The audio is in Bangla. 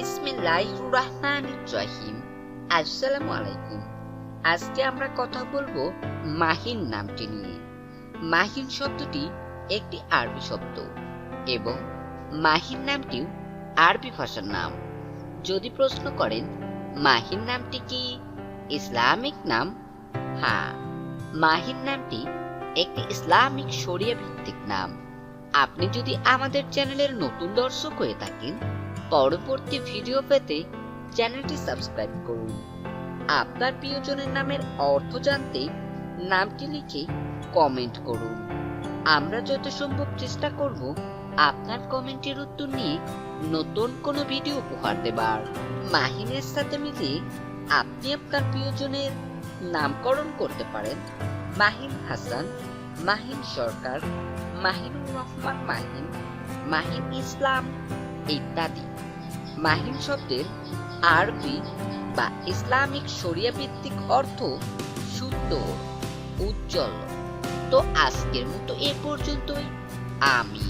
বিসমিল্লাহ রহমান রহিম। আসসালামু আলাইকুম আজকে আমরা কথা বলব মাহিন নামটি নিয়ে। মাহিন শব্দটি একটি আরবি শব্দ এবং মাহিন নামটিও আরবি ভাষার নাম। যদি প্রশ্ন করেন মাহিন নামটি কি? ইসলামিক নাম? হ্যাঁ মাহিন নামটি একটি ইসলামিক শরিয়া ভিত্তিক নাম। আপনি যদি আমাদের চ্যানেলের নতুন দর্শক হয়ে থাকেন, পরবর্তী ভিডিও পেতে চ্যানেলটি সাবস্ক্রাইব করুন। আপনার প্রিয়জনের নামের অর্থ জানতে নামটি লিখে কমেন্ট করুন। আমরা যত সম্ভব চেষ্টা করব আপনার কমেন্টের উত্তর নিয়ে নতুন কোনো ভিডিও উপহার দেবার। মাহিনের সাথে মিলিয়ে আপনি আপনার প্রিয়জনের নামকরণ করতে পারেন মাহিন হাসান। মাহিন সরকার মাহিনুর রহমান মাহিন মাহিন ইসলাম ইত্যাদি। মাহিন শব্দের আরবি বা ইসলামিক শরিয়া ভিত্তিক অর্থ সুন্দর উজ্জ্বল। তো আজকের মতো এ পর্যন্তই। আমি